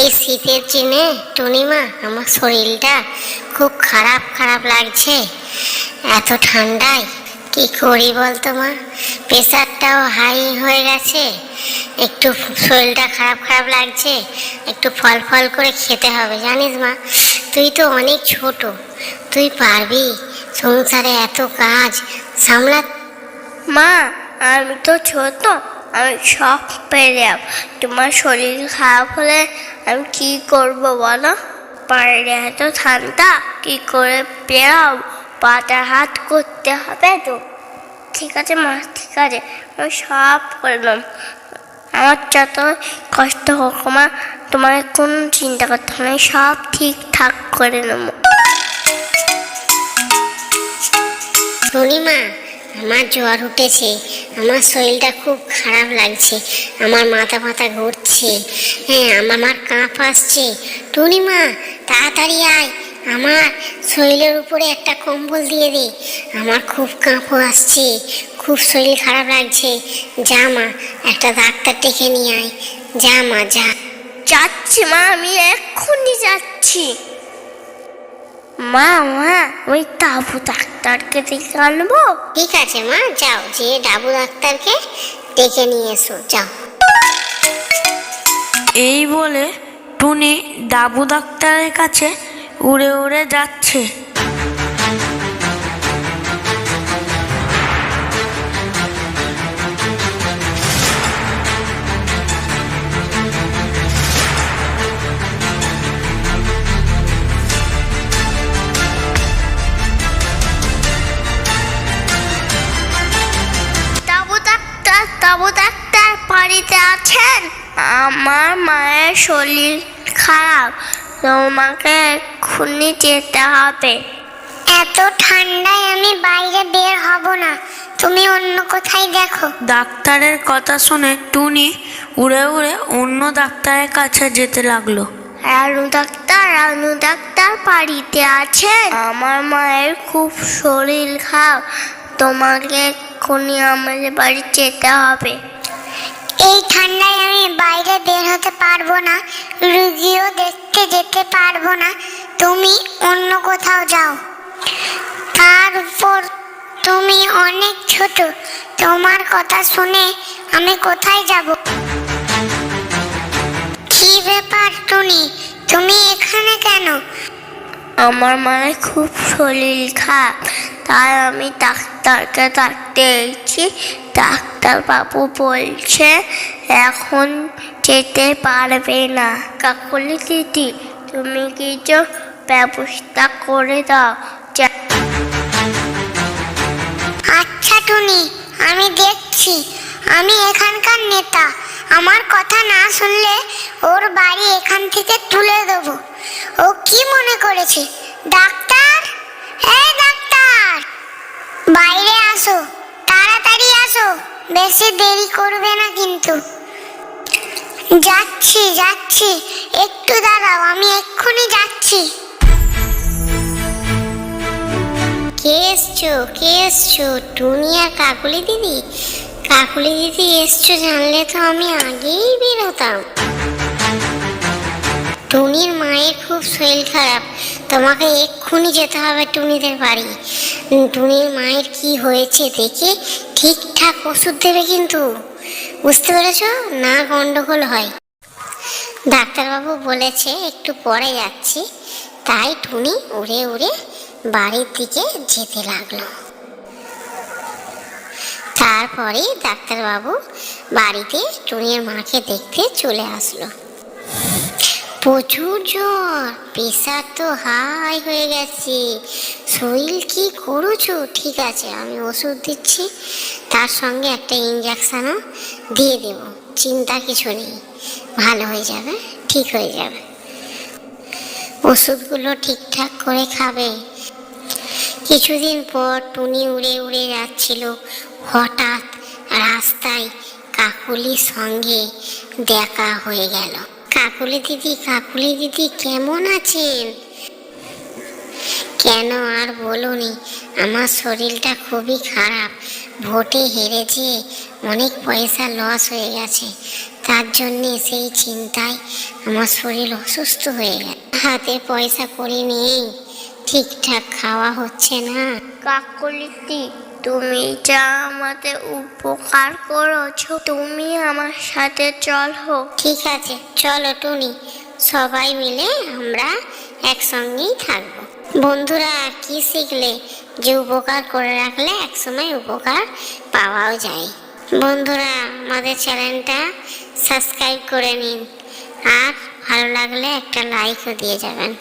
এই শীতের দিনে টুনিমা, আমার শরীরটা খুব খারাপ খারাপ লাগছে। এত ঠান্ডায় কি করি বলতো মা? প্রেশারটাও হাই হয়ে গেছে। একটু শরীরটা খারাপ খারাপ লাগছে। একটু ফল ফল করে খেতে হবে, জানিস মা? তুই তো অনেক ছোট। তুই পারবি সংসারে এত কাজ সামলা মা, আমি তো ছোট। আমি সব পেরে যাব তোমার শরীর খারাপ হলে আমি কি করব বলো? বাইরে এত ঠান্ডা কি করে পেরাও পাটা হাত করতে হবে তো। ঠিক আছে মা, ঠিক আছে। আমি সব করলাম আমার যত কষ্ট হোক মা তোমার কোনো চিন্তা করতে হবে আমি সব ঠিকঠাক করে নেব। টুনিমা আমার জ্বর উঠেছে। আমার শরীরটা খুব খারাপ লাগছে। আমার মাথা মাথা ঘুরছে। হ্যাঁ আমার আমার কাঁপ আসছে। টুনিমা, তাড়াতাড়ি আয়। আমার শরীরের উপরে একটা কম্বল দিয়ে দে। আমার খুব কাঁপও আসছে। খুব শরীর খারাপ লাগছে। যা মা, একটা ডাক্তার ডেকে নিয়ে আয়। যা মা, যা। যাচ্ছি মা, আমি এক্ষুনি যাচ্ছি। মা মা ওই তাবু ডাক্তারকে দেখে আনব। ঠিক আছে মা যাও যে ডাবু ডাক্তারকে দেখে নিয়ে এসো যাও। এই বলে টুনি ডাবু ডাক্তারের কাছে উড়ে উড়ে যাচ্ছে। ডাক্তার তাবু ডাক্তার বাড়িতে আছেন? আমার মায়ের শরীর খারাপ। তোমাকে এক্ষুনি যেতে হবে। এত ঠান্ডায় আমি বাইরে বের হব না। তুমি অন্য কোথায় দেখো। ডাক্তারের কথা শুনে টুনি উড়ে উড়ে অন্য ডাক্তারের কাছে যেতে লাগল। রানু ডাক্তার রানু ডাক্তার বাড়িতে আছেন? আমার মায়ের খুব শরীর খারাপ। তোমাকে এক্ষুনি আমাদের বাড়ি যেতে হবে। এই ঠান্ডায় আমি বাইরে বের হতে পারব না রুগীও দেখতে যেতে পারব না। তুমি অন্য কোথাও যাও। তার উপর তুমি অনেক ছোট তোমার কথা শুনে আমি কোথায় যাব? কি ব্যাপার টুনি তুমি এখানে কেন? আমার মায়ের খুব শরীর খারাপ তাই আমি ডাক্তারকে ডাকতে এসেছি ডাক্তার বাবু বলছে, এখন যেতে পারবে না। কাকলি দিদি, তুমি কিছু ব্যবস্থা করে দাও। আচ্ছা টুনি, আমি দেখছি। আমি এখানকার নেতা। আমার কথা না শুনলে ওর বাড়ি এখান থেকে তুলে দেবো। ও কি মনে করেছে? ডাক্তার এই ডাক্তার বাইরে আসো, তাড়াতাড়ি আসো, বেশি দেরি করবে না কিন্তু। যাচ্ছি যাচ্ছি, একটু দাঁড়াও, আমি এক্ষুনি যাচ্ছি। কে এসছো? কে এসছো? টুনি আর কাকুলি দিদি? কাকুলি দিদি এসছো জানলে তো আমি আগেই বেরোতাম। টুনির মায়ের খুব শরীর খারাপ, তোমাকে এক্ষুনি যেতে হবে টুনিদের বাড়ি। টুনির মায়ের কি হয়েছে দেখে ঠিকঠাক ওষুধ দেবে কিন্তু। বুঝতে পেরেছ? না গন্ডগোল হয়। ডাক্তারবাবু বলেছে, একটু পরে যাচ্ছি। তাই টুনি উড়ে উড়ে বাড়ির দিকে যেতে লাগল। তারপরে ডাক্তারবাবু বাড়িতে টুনির মাকে দেখতে চলে আসলো। প্রচুর জ্বর প্রেশার তো হাই হয়ে গেছে। শরীর কি করেছ? ঠিক আছে, আমি ওষুধ দিচ্ছি, তার সঙ্গে একটা ইঞ্জেকশনও দিয়ে দেব, চিন্তা কিছু নেই, ভালো হয়ে যাবে, ঠিক হয়ে যাবে। ওষুধগুলো ঠিকঠাক করে খাবে। কিছুদিন পর টুনি উড়ে উড়ে যাচ্ছিল, হঠাৎ রাস্তায় কাকুলির সঙ্গে দেখা হয়ে গেল। কাকুলি দিদি কাকুলি দিদি কেমন আছেন? কেন আর বলুনি, আমার শরীরটা খুবই খারাপ। ভোটে হেরেছে, অনেক পয়সা লস হয়ে গেছে। তার জন্যে সেই চিন্তায় আমার শরীর অসুস্থ হয়ে গেল হাতে পয়সা করি নেই, ঠিকঠাক খাওয়া হচ্ছে না। কাকলিতি তুমি যা আমাদের উপকার করেছ, তুমি আমার সাথে চল চলো ঠিক আছে, চলো টুনি। সবাই মিলে আমরা একসঙ্গেই থাকব। বন্ধুরা কি শিখলে যে উপকার করে রাখলে একসময় উপকার পাওয়াও যায়। বন্ধুরা, আমাদের চ্যানেলটা সাবস্ক্রাইব করে নিন। আর ভালো লাগলে একটা লাইকও দিয়ে যাবেন।